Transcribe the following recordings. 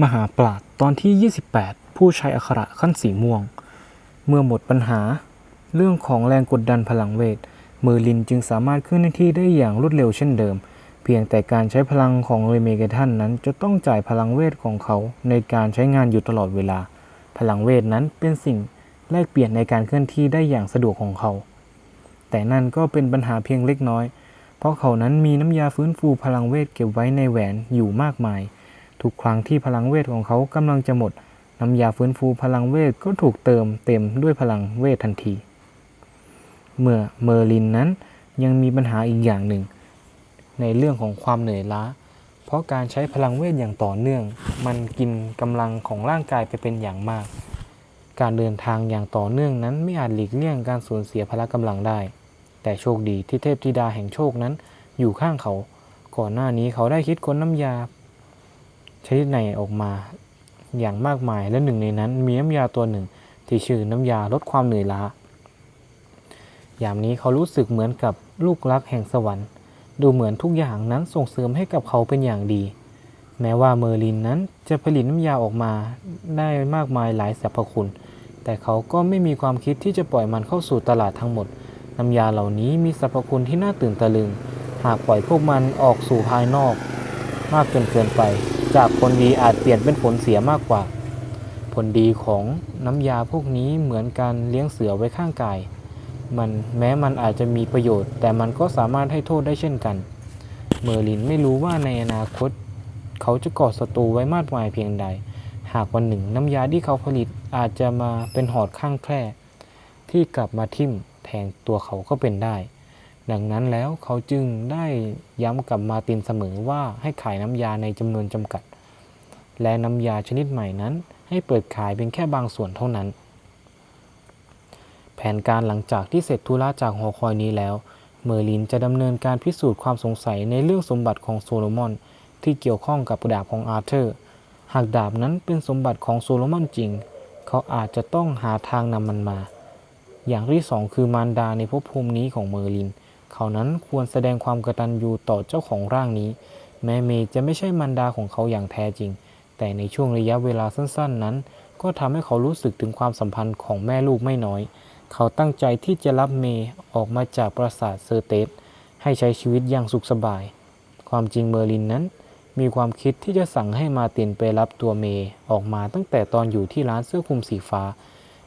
มหาปราดตอนที่ 28 ผู้ใช้อักขระขั้นสีม่วง เมื่อหมดปัญหา เรื่องของแรงกดดันพลังเวท เมอร์ลินจึงสามารถเคลื่อนที่ได้อย่างรวดเร็วเช่นเดิม เพียงแต่การใช้พลังของเรเมเกทันนั้นจะต้องจ่ายพลังเวทของเขาในการใช้งานอยู่ตลอดเวลา พลังเวทนั้นเป็นสิ่งแลกเปลี่ยนในการเคลื่อนที่ได้อย่างสะดวกของเขา แต่นั่นก็เป็นปัญหาเพียงเล็กน้อย เพราะเขานั้นมีน้ำยาฟื้นฟูพลังเวทเก็บไว้ในแหวนอยู่มากมาย ทุกครั้งที่พลังเวทของเขากำลังจะหมด น้ำยาฟื้นฟูพลังเวทก็ถูกเติมเต็มด้วยพลังเวททันที เมื่อเมอร์ลินนั้นยังมีปัญหาอีกอย่างหนึ่ง ในเรื่องของความเหนื่อยล้า เพราะการใช้พลังเวทอย่างต่อเนื่อง มันกินกำลังของร่างกายไปเป็นอย่างมาก การเดินทางอย่างต่อเนื่องนั้นไม่อาจหลีกเลี่ยงการสูญเสียพละกำลังได้ แต่โชคดีที่เทพธิดาแห่งโชคนั้นอยู่ข้างเขา ก่อนหน้านี้เขาได้คิดค้นน้ำยา ชนิดไหนออกมาอย่างมากมายและหนึ่งในนั้นมีน้ำยาตัวหนึ่ง ที่ชื่อน้ำยาลดความเหนื่อยล้ายามนี้เขารู้สึกเหมือนกับลูกรักแห่งสวรรค์ ดูเหมือนทุกอย่างนั้นส่งเสริมให้กับเขาเป็นอย่างดี แม้ว่าเมอร์ลินนั้นจะผลิตน้ำยาออกมาได้มากมายหลายสรรพคุณ แต่เขาก็ไม่มีความคิดที่จะปล่อยมันเข้าสู่ตลาดทั้งหมด น้ำยาเหล่านี้มีสรรพคุณที่น่าตื่นตะลึง หากปล่อยพวกมันออกสู่ภายนอก มากจนเกินไป จากผลดีอาจเปลี่ยนเป็นผลเสียมากกว่า ผลดีของน้ำยาพวกนี้เหมือนการเลี้ยงเสือไว้ข้างกาย มันแม้มันอาจจะมีประโยชน์ แต่มันก็สามารถให้โทษได้เช่นกัน เมอร์ลินไม่รู้ว่าในอนาคต เขาจะก่อศัตรูไว้มากมายเพียงใด หากวันหนึ่งน้ำยาที่เขาผลิตอาจจะมาเป็นหอดข้างแคร่ที่กลับมาทิ่มแทงตัวเขาก็เป็นได้ ดังนั้นแล้วเขาจึงได้ย้ำกับมาตินเสมอว่าให้ขายน้ำยาในจำนวนจำกัด และน้ำยาชนิดใหม่นั้น ให้เปิดขายเป็นแค่บางส่วนเท่านั้น แผนการหลังจากที่เสร็จธุระจากหอคอยนี้แล้ว เมอร์ลินจะดำเนินการพิสูจน์ความสงสัยในเรื่องสมบัติของโซโลมอน ที่เกี่ยวข้องกับดาบของอาร์เธอร์ หากดาบนั้นเป็นสมบัติของโซโลมอนจริง เขาอาจจะต้องหาทางนำมันมา อย่างที่สองคือมารดาในภพภูมินี้ของเมอร์ลิน เขานั้นควรแสดงความกตัญญูต่อเจ้าของร่างนี้ แม้เมย์จะไม่ใช่มารดาของเขาอย่างแท้จริง แต่ในช่วงระยะเวลาสั้น ๆ นั้น ก็ทำให้เขารู้สึกถึงความสัมพันธ์ของแม่ลูกไม่น้อย เขาตั้งใจที่จะรับเมย์ออกมาจากปราสาทเซอร์เตสให้ใช้ชีวิตอย่างสุขสบาย ความจริงเมอร์ลินนั้น มีความคิดที่จะสั่งให้มาตินไปรับตัวเมย์ออกมาตั้งแต่ตอนอยู่ที่ร้านเสื้อคลุมสีฟ้า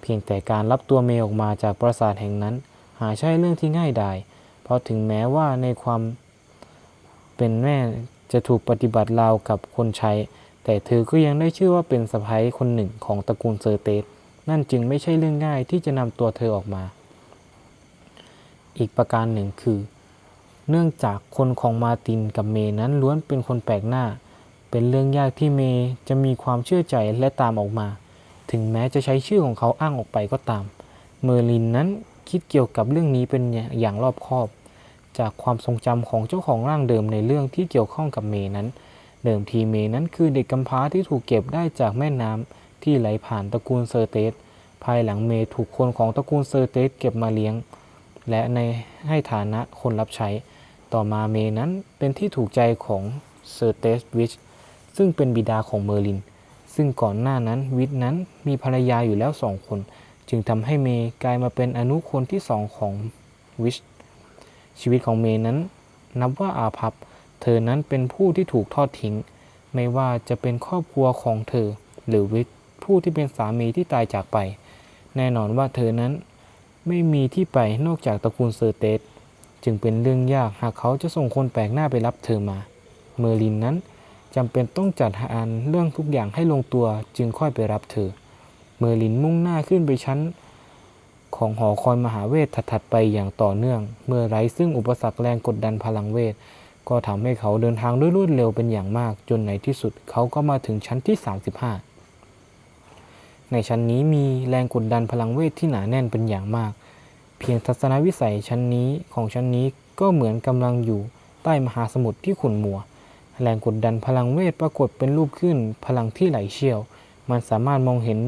เพียงแต่การรับตัวเมย์ออกมาจากปราสาทแห่งนั้น หาใช่เรื่องที่ง่ายดาย เพราะถึงแม้ว่าในความเป็นแม่จะถูกปฏิบัติราวกับคนใช้ แต่เธอก็ยังได้ชื่อว่าเป็นสะพ้ายคนหนึ่งของตระกูลเซอร์เตสนั่นจึงไม่ใช่เรื่องง่ายที่จะนำตัวเธอออกมา อีกประการหนึ่งคือ เนื่องจากคนของมาตินกับเมย์นั้นล้วนเป็นคนแปลกหน้า เป็นเรื่องยากที่เมย์จะมีความเชื่อใจและตามออกมา ถึงแม้จะใช้ชื่อของเขาอ้างออกไปก็ตาม เมอร์ลินนั้น คิดเกี่ยวกับเรื่องนี้เป็นอย่างรอบคอบ จากความทรงจำของเจ้าของร่างเดิมในเรื่องที่เกี่ยวข้องกับเมย์นั้น เดิมทีเมย์นั้นคือเด็กกำพร้าที่ถูกเก็บได้จากแม่น้ำที่ไหลผ่านตระกูลเซอร์เตส ภายหลังเมย์ถูกคนของตระกูลเซอร์เตสเก็บมาเลี้ยง และในให้ฐานะคนรับใช้ ต่อมาเมย์นั้นเป็นที่ถูกใจของเซอร์เตสวิชซึ่งเป็นบิดาของเมอร์ลิน ซึ่งก่อนหน้านั้นวิชนั้นมีภรรยาอยู่แล้วสองคน จึงทำให้เมย์กลายมาเป็นอนุคนที่สองของวิช ชีวิตของเมย์นั้น นับว่าอาภัพ เธอนั้นเป็นผู้ที่ถูกทอดทิ้ง ไม่ว่าจะเป็นครอบครัวของเธอ หรือวิชผู้ที่เป็นสามีที่ตายจากไป แน่นอนว่าเธอนั้นไม่มีที่ไปนอกจากตระกูลเซอร์เตสจึงเป็นเรื่องยากหากเขาจะส่งคนแปลกหน้าไปรับเธอมา เมอร์ลินนั้นจำเป็นต้องจัดการเรื่องทุกอย่างให้ลงตัวจึงค่อยไปรับเธอ เมอร์ลินมุ่งหน้าขึ้นไปชั้น ของหอคอยมหาเวทถัดๆไปอย่างต่อเนื่อง เมื่อไร้ซึ่งอุปสรรคแรงกดดันพลังเวท ก็ทำให้เขาเดินทางด้วยรวดเร็วเป็นอย่างมาก จนในที่สุดเขาก็มาถึงชั้นที่ 35 ในชั้นนี้มีแรงกดดันพลังเวทที่หนาแน่นเป็นอย่างมาก เพียงทัศนวิสัยชั้นนี้ของชั้นนี้ก็เหมือนกำลังอยู่ใต้มหาสมุทรที่ขุ่นมัว แรงกดดันพลังเวทปรากฏเป็นรูปขึ้นพลังที่ไหลเชี่ยว มันสามารถมองเห็น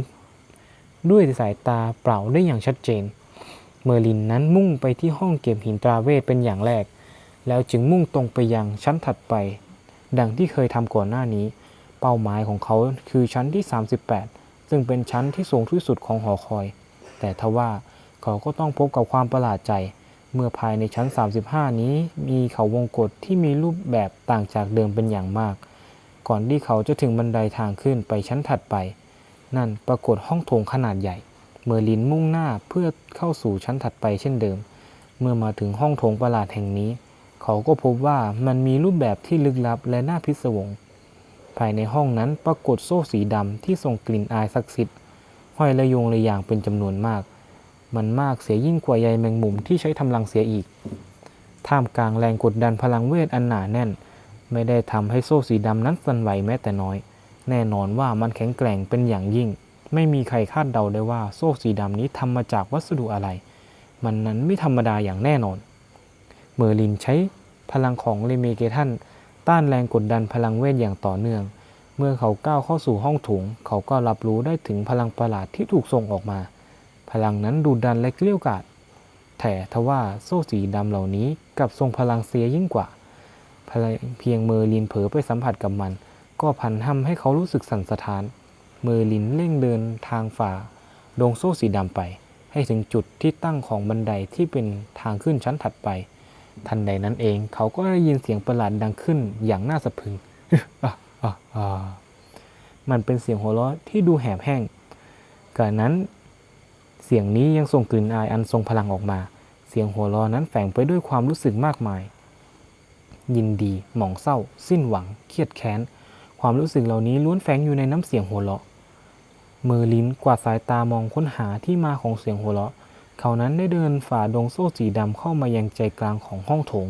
ด้วยสายตาเปล่าได้อย่างชัดเจน เมอร์ลินนั้นมุ่งไปที่ห้องเก็บหินตราเวทเป็นอย่างแรก แล้วจึงมุ่งตรงไปยังชั้นถัดไป ดังที่เคยทำก่อนหน้านี้ เป้าหมายของเขาคือชั้นที่ 38 ซึ่งเป็นชั้นที่สูงที่สุดของหอคอย แต่ทว่าเขาก็ต้องพบกับความประหลาดใจ เมื่อภายในชั้น 35 นี้มีเขาวงกฏที่มีรูปแบบต่างจากเดิมเป็นอย่างมาก ก่อนที่เขาจะถึงบันไดทางขึ้นไปชั้นถัดไป นั่นปรากฏห้องโถงขนาดใหญ่ เมอร์ลินมุ่งหน้าเพื่อเข้าสู่ชั้นถัดไปเช่นเดิม เมื่อมาถึงห้องโถงประหลาดแห่งนี้ เขาก็พบว่ามันมีรูปแบบที่ลึกลับและน่าพิศวง ภายในห้องนั้นปรากฏโซ่สีดำที่ส่งกลิ่นอายศักดิ์สิทธิ์ห้อยระยงระยางเป็นจำนวนมาก มันมากเสียยิ่งกว่าใยแมงมุมที่ใช้ทำรังเสียอีก ท่ามกลางแรงกดดันพลังเวทอันหนาแน่น ไม่ได้ทำให้โซ่สีดำนั้นสั่นไหวแม้แต่น้อย แน่นอนว่ามันแข็งแกร่งเป็นอย่างยิ่ง ไม่มีใครคาดเดาได้ว่าโซ่สีดำนี้ทำมาจากวัสดุอะไร มันนั้นไม่ธรรมดาอย่างแน่นอน เมอร์ลินใช้พลังของเลเมเกทันต้านแรงกดดันพลังเวทอย่างต่อเนื่อง เมื่อเขาก้าวเข้าสู่ห้องถุง เขาก็รับรู้ได้ถึงพลังประหลาดที่ถูกส่งออกมา พลังนั้นดูดันและเกลี้ยกล่อมแต่ทว่าโซ่สีดำเหล่านี้กับทรงพลังเสียยิ่งกว่า เพียงเมอร์ลินเผลอไปสัมผัสกับมัน ก็พันทำให้เขารู้สึกสั่นสะท้าน เมอร์ลินเร่งเดินทางฝ่าดงโซ่สีดำไป ให้ถึงจุดที่ตั้งของบันไดที่เป็นทางขึ้นชั้นถัดไป ทันใดนั้นเองเขาก็ได้ยินเสียงประหลาดดังขึ้นอย่างน่าสะพรึงมันเป็นเสียงหัวเราะที่ดูแหบแห้งกระนั้น เสียงนี้ยังส่งกลิ่นอายอันทรงพลังออกมา เสียงหัวเราะนั้นแฝงไปด้วยความรู้สึกมากมาย ยินดี หมองเศร้า สิ้นหวัง เครียดแค้น ความรู้สึกเหล่านี้ล้วนแฝงอยู่ในน้ำเสียงหัวเราะ เมอร์ลินกวาดสายตามองค้นหาที่มาของเสียงหัวเราะ เขานั้นได้เดินฝ่าดงโซ่สีดำเข้ามายังใจกลางของห้องโถง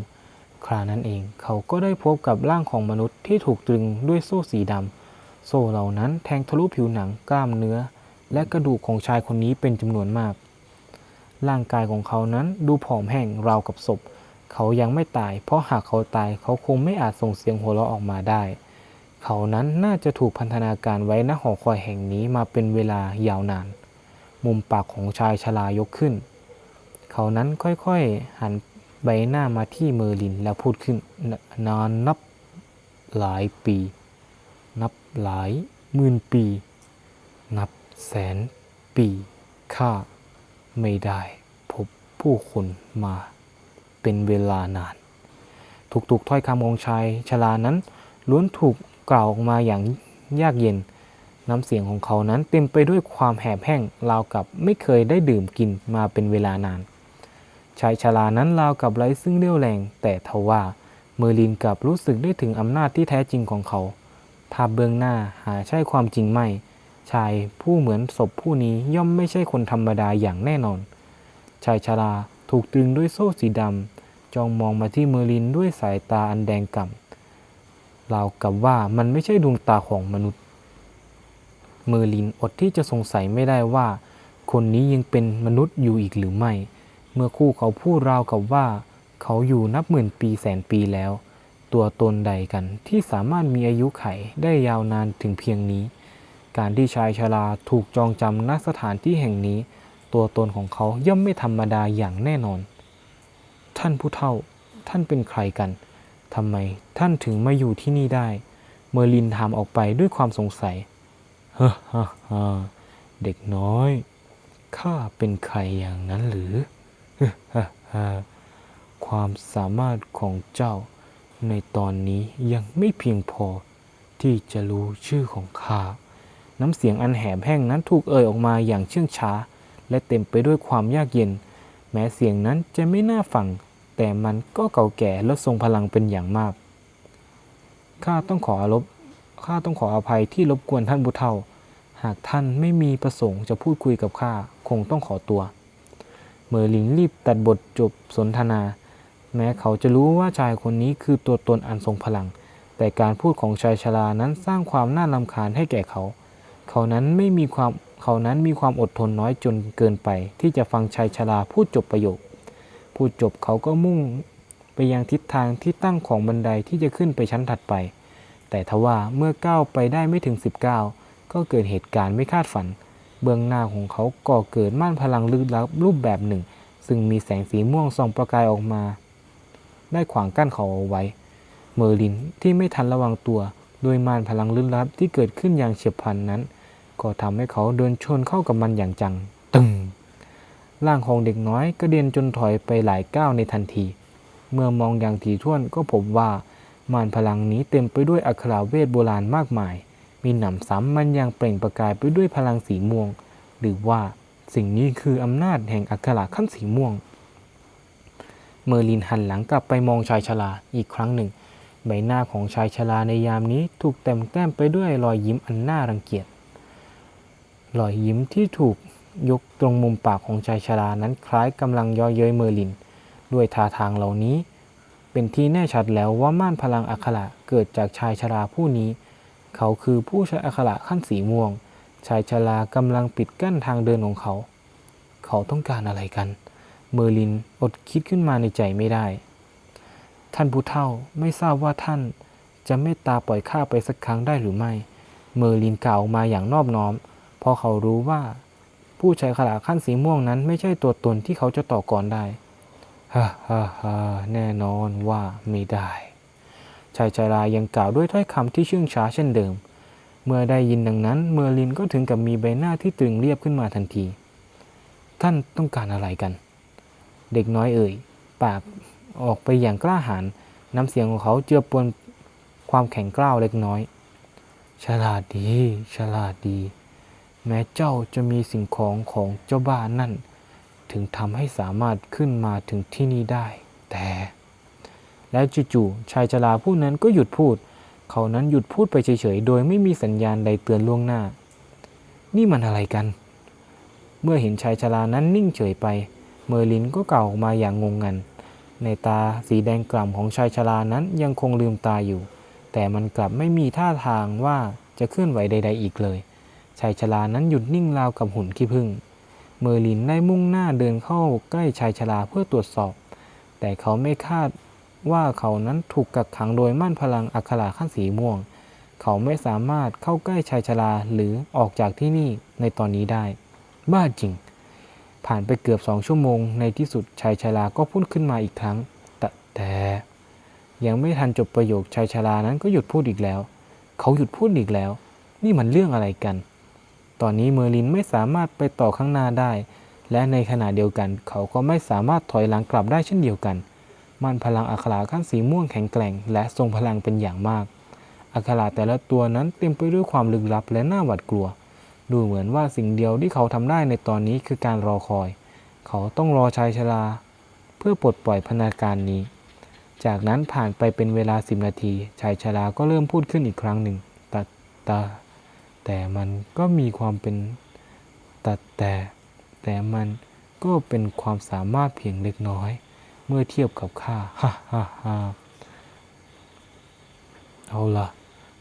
ครานั้นเองเขาก็ได้พบกับร่างของมนุษย์ที่ถูกตรึงด้วยโซ่สีดำ โซ่เหล่านั้นแทงทะลุผิวหนังกล้ามเนื้อ และกระดูกของชายคนนี้เป็นจำนวนมาก ร่างกายของเขานั้นดูผอมแห้งราวกับศพ เขายังไม่ตาย เพราะหากเขาตายเขาคงไม่อาจส่งเสียงหัวเราะออกมาได้ เขานั้นน่าจะถูกพันธนาการไว้ณหอคอยแห่งนี้มาเป็นเวลายาวนาน มุมปากของชายชรายกขึ้น เขานั้นค่อยๆหันใบหน้ามาที่เมอร์ลินแล้วพูดขึ้นนานนับหลายปี นับหลายหมื่นปี นับแสนปีข้าไม่ได้พบผู้คนมาเป็นเวลานาน ทุกๆถ้อยคำของชายชรานั้นล้วนถูก กล่าวออกมาอย่างยากเย็น น้ำเสียงของเขานั้นเต็มไปด้วยความแหบแห้งราวกับไม่เคยได้ดื่มกินมาเป็นเวลานาน ชายชรานั้นราวกับไร้ซึ่งเรี่ยวแรง แต่ทว่าเมอร์ลินกลับรู้สึกได้ถึงอำนาจที่แท้จริงของเขาภาพเบื้องหน้าหาใช่ความจริงไม่ ชายผู้เหมือนศพผู้นี้ย่อมไม่ใช่คนธรรมดาอย่างแน่นอน ชายชราถูกตรึงด้วยโซ่สีดำจ้องมองมาที่เมอร์ลินด้วยสายตาอันแดงก่ำ ราวกับว่ามันไม่ใช่ดวงตาของมนุษย์ เมอร์ลินอดที่จะสงสัยไม่ได้ว่า คนนี้ยังเป็นมนุษย์อยู่อีกหรือไม่ เมื่อคู่เขาพูดราวกับว่า เขาอยู่นับหมื่นปีแสนปีแล้ว ตัวตนใดกันที่สามารถมีอายุไขได้ยาวนานถึงเพียงนี้ การที่ชายชราถูกจองจำณสถานที่แห่งนี้ ตัวตนของเขาย่อมไม่ธรรมดาอย่างแน่นอน ท่านผู้เฒ่าท่านเป็นใครกัน ทำไมท่านถึงมาอยู่ที่นี่ได้ เมอร์ลินถามออกไปด้วยความสงสัยฮ่าฮ่าฮ่าเด็กน้อย ข้าเป็นใครอย่างนั้นหรือฮ่าฮ่าความสามารถของเจ้าในตอนนี้ยังไม่เพียงพอที่จะรู้ชื่อของข้า น้ำเสียงอันแหบแห้งนั้นถูกเอ่ยออกมาอย่างเชื่องช้า และเต็มไปด้วยความยากเย็น แม้เสียงนั้นจะไม่น่าฟัง แต่มันก็เก่าแก่และทรงพลังเป็นอย่างมาก ข้าต้องขออรบข้าต้องขออภัยที่รบกวนท่านบุเฒ่าหากท่านไม่มีประสงค์จะพูดคุยกับข้าคงต้องขอตัว เมอร์ลินรีบตัดบทจบสนทนา แม้เขาจะรู้ว่าชายคนนี้คือตัวตนอันทรงพลัง แต่การพูดของชายชรานั้นสร้างความน่ารำคาญให้แก่เขา เขานั้นไม่มีความเขานั้นมีความอดทนน้อยจนเกินไปที่จะฟังชายชราพูดจบประโยค พูดจบเขาก็มุ่งไปยังทิศทางที่ตั้งของบันไดที่จะขึ้นไปชั้นถัดไป แต่ทว่าเมื่อก้าวไปได้ไม่ถึง 19 ก็เกิดเหตุการณ์ไม่คาดฝัน เบื้องหน้าของเขาก่อเกิดม่านพลังลึกลับรูปแบบหนึ่ง ซึ่งมีแสงสีม่วงส่องประกายออกมา ได้ขวางกั้นเขาเอาไว้ เมอร์ลินที่ไม่ทันระวังตัว โดยม่ารพลังลึกลับที่เกิดขึ้นอย่างเฉียบพลันนั้น ก็ทำให้เขาเดินชนเข้ากับมันอย่างจัง ตึง ร่างของเด็กน้อยกระเด็นจนถอยไปหลายก้าวในทันที เมื่อมองอย่างถี่ถ้วนก็พบว่ามารพลังนี้เต็มไปด้วยอักขระเวทโบราณมากมาย มีหนำซ้ำมันยังเปล่งประกายไปด้วยพลังสีม่วง หรือว่าสิ่งนี้คืออำนาจแห่งอักขระขั้นสีม่วง เมอร์ลินหันหลังกลับไปมองชายชราอีกครั้งหนึ่ง ใบหน้าของชายชราในยามนี้ถูกเต็มแต้มไปด้วยรอยยิ้มอันน่ารังเกียจ รอยยิ้มที่ถูก ยกตรงมุมปากของชายชรานั้นคล้ายกำลังย่อเย้ยเมอร์ลิน ด้วยท่าทางเหล่านี้ เป็นที่แน่ชัดแล้วว่าม่านพลังอัคระเกิดจากชายชราผู้นี้ เขาคือผู้ใช้อัคระขั้นสีม่วง ชายชรากำลังปิดกั้นทางเดินของเขา เขาต้องการอะไรกัน เมอร์ลินอดคิดขึ้นมาในใจไม่ได้ ท่านผู้เฒ่าไม่ทราบว่าท่านจะเมตตาปล่อยข้าไปสักครั้งได้หรือไม่ เมอร์ลินกล่าวมาอย่างนอบน้อม เพราะเขารู้ว่า ผู้ใช้ขลาขั้นสีม่วงนั้นไม่ใช่ตัวตนที่เขาจะต่อกรได้ฮ่าฮ่าฮ่าแน่นอนว่าไม่ได้ชายชารายังกล่าวด้วยถ้อยคำที่เชื่องช้าเช่นเดิม เมื่อได้ยินดังนั้น เมอร์ลินก็ถึงกับมีใบหน้าที่ตึงเรียบขึ้นมาทันที ท่านต้องการอะไรกัน เด็กน้อยเอ่ย ปากออกไปอย่างกล้าหาญน้ำเสียงของเขาเจือปนความแข็งกร้าวเล็กน้อย ฉลาดดี ฉลาดดี แม้เจ้าจะมีสิ่งของของเจ้าบ้านนั่น ถึงทำให้สามารถขึ้นมาถึงที่นี่ได้ แต่ แล้วจู่ๆชายชราผู้นั้นก็หยุดพูด เขานั้นหยุดพูดไปเฉยๆ โดยไม่มีสัญญาณใดเตือนล่วงหน้า นี่มันอะไรกัน เมื่อเห็นชายชรานั้นนิ่งเฉยไป เมอร์ลินก็เก่าออกมาอย่างงงงัน ในตาสีแดงกล่ำของชายชรานั้นยังคงลืมตาอยู่ แต่มันกลับไม่มีท่าทางว่าจะเคลื่อนไหวใด ๆ อีกเลย ชายชรานั้นหยุดนิ่งราวกับหุ่นขี้ผึ้งเมอร์ลินได้มุ่งหน้าเดินเข้าใกล้ชายชราเพื่อตรวจสอบ แต่เขาไม่คาดว่าเขานั้นถูกกักขังโดยม่านพลังอัคราขั้นสีม่วง เขาไม่สามารถเข้าใกล้ชายชราหรือออกจากที่นี่ในตอนนี้ได้ บ้าจริง ผ่านไปเกือบสองชั่วโมง ในที่สุดชายชราก็พูดขึ้นมาอีกครั้ง แต่แต่ยังไม่ทันจบประโยคชายชรานั้นก็หยุดพูดอีกแล้ว เขาหยุดพูดอีกแล้ว นี่มันเรื่องอะไรกัน ตอนนี้เมอร์ลินไม่สามารถไปต่อข้างหน้าได้ และในขณะเดียวกัน เขาก็ไม่สามารถถอยหลังกลับได้เช่นเดียวกัน มันพลังอัคราขั้นสีม่วงแข็งแกร่ง และทรงพลังเป็นอย่างมากอัคราแต่ละตัวนั้นเต็มไปด้วยความลึกลับและน่าหวาดกลัว ดูเหมือนว่าสิ่งเดียวที่เขาทำได้ในตอนนี้คือการรอคอย เขาต้องรอชายชราเพื่อปลดปล่อยพนาการนี้ จากนั้นผ่านไปเป็นเวลาสิบนาที ชายชราก็เริ่มพูดขึ้นอีกครั้งหนึ่งต่แต่ แต่มันก็มีความเป็นแต่แต่แต่มันก็เป็นความสามารถเพียงเล็กน้อย เมื่อเทียบกับข้าฮ่าฮ่าฮ่าเอาละ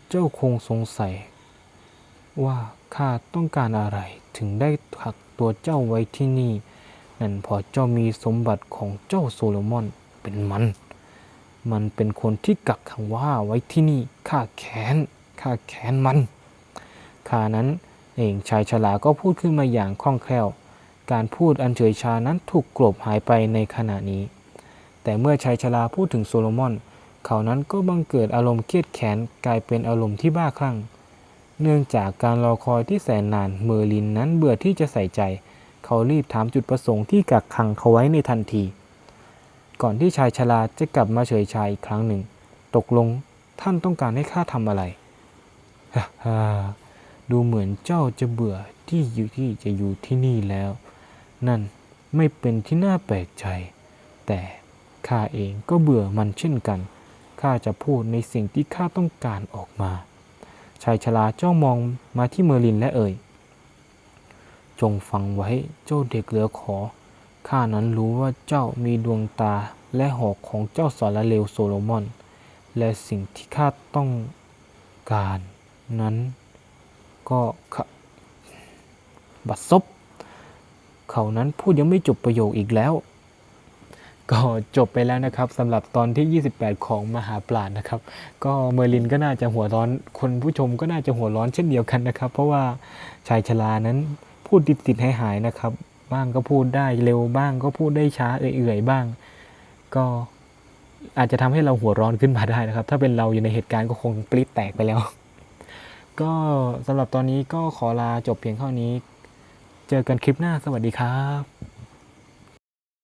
เจ้าคงสงสัย ว่าข้าต้องการอะไรถึงได้ถักตัวเจ้าไว้ที่นี่ นั่นเพอเจ้ามีสมบัติของเจ้าโซโลมอนเป็นมัน มันเป็นคนที่กักขังว่าไว้ที่นี่ข้าแค้นข้าแค้นมัน ขานั้นเองชายชราก็พูดขึ้นมาอย่างคล่องแคล่ว การพูดอันเฉยชานั้นถูกกลบหายไปในขณะนี้ แต่เมื่อชายชราพูดถึงโซโลมอน เขานั้นก็บังเกิดอารมณ์เครียดแค้นกลายเป็นอารมณ์ที่บ้าคลั่ง เนื่องจากการรอคอยที่แสนนานเมอร์ลินนั้นเบื่อที่จะใส่ใจ เขารีบถามจุดประสงค์ที่กักขังเขาไว้ในทันที ก่อนที่ชายชราจะกลับมาเฉยชายอีกครั้งหนึ่ง ตกลงท่านต้องการให้ข้าทำอะไรฮ่า ดูเหมือนเจ้าจะเบื่อที่อยู่ที่จะอยู่ที่นี่แล้ว นั่นไม่เป็นที่น่าแปลกใจ แต่ข้าเองก็เบื่อมันเช่นกันข้าจะพูดในสิ่งที่ข้าต้องการออกมา ชายชราจ้องมองมาที่เมอร์ลินและเอ่ย จงฟังไว้เจ้าเด็กเหลือขอ ข้านั้นรู้ว่าเจ้ามีดวงตาและหอกของเจ้าสารเลวโซโลมอน และสิ่งที่ข้าต้องการนั้น ก็บัดซบ เขานั้นพูดยังไม่จบประโยคอีกแล้ว ก็จบไปแล้วนะครับสำหรับตอนที่ 28 ของมหาปราชญ์นะครับ ก็เมอร์ลินก็น่าจะหัวร้อน คนผู้ชมก็น่าจะหัวร้อนเช่นเดียวกันนะครับ เพราะว่าชายชรานั้นพูดติดติดหายหายๆนะครับ บ้างก็พูดได้เร็วบ้างก็พูดได้ช้าเอื่อยๆบ้าง ก็อาจจะทำให้เราหัวร้อนขึ้นมาได้นะครับ ถ้าเป็นเราอยู่ในเหตุการณ์ก็คงกรี๊ดแตกไปแล้ว ก็สำหรับตอนนี้ก็ขอลาจบเพียงเท่านี้ เจอกันคลิปหน้าสวัสดีครับ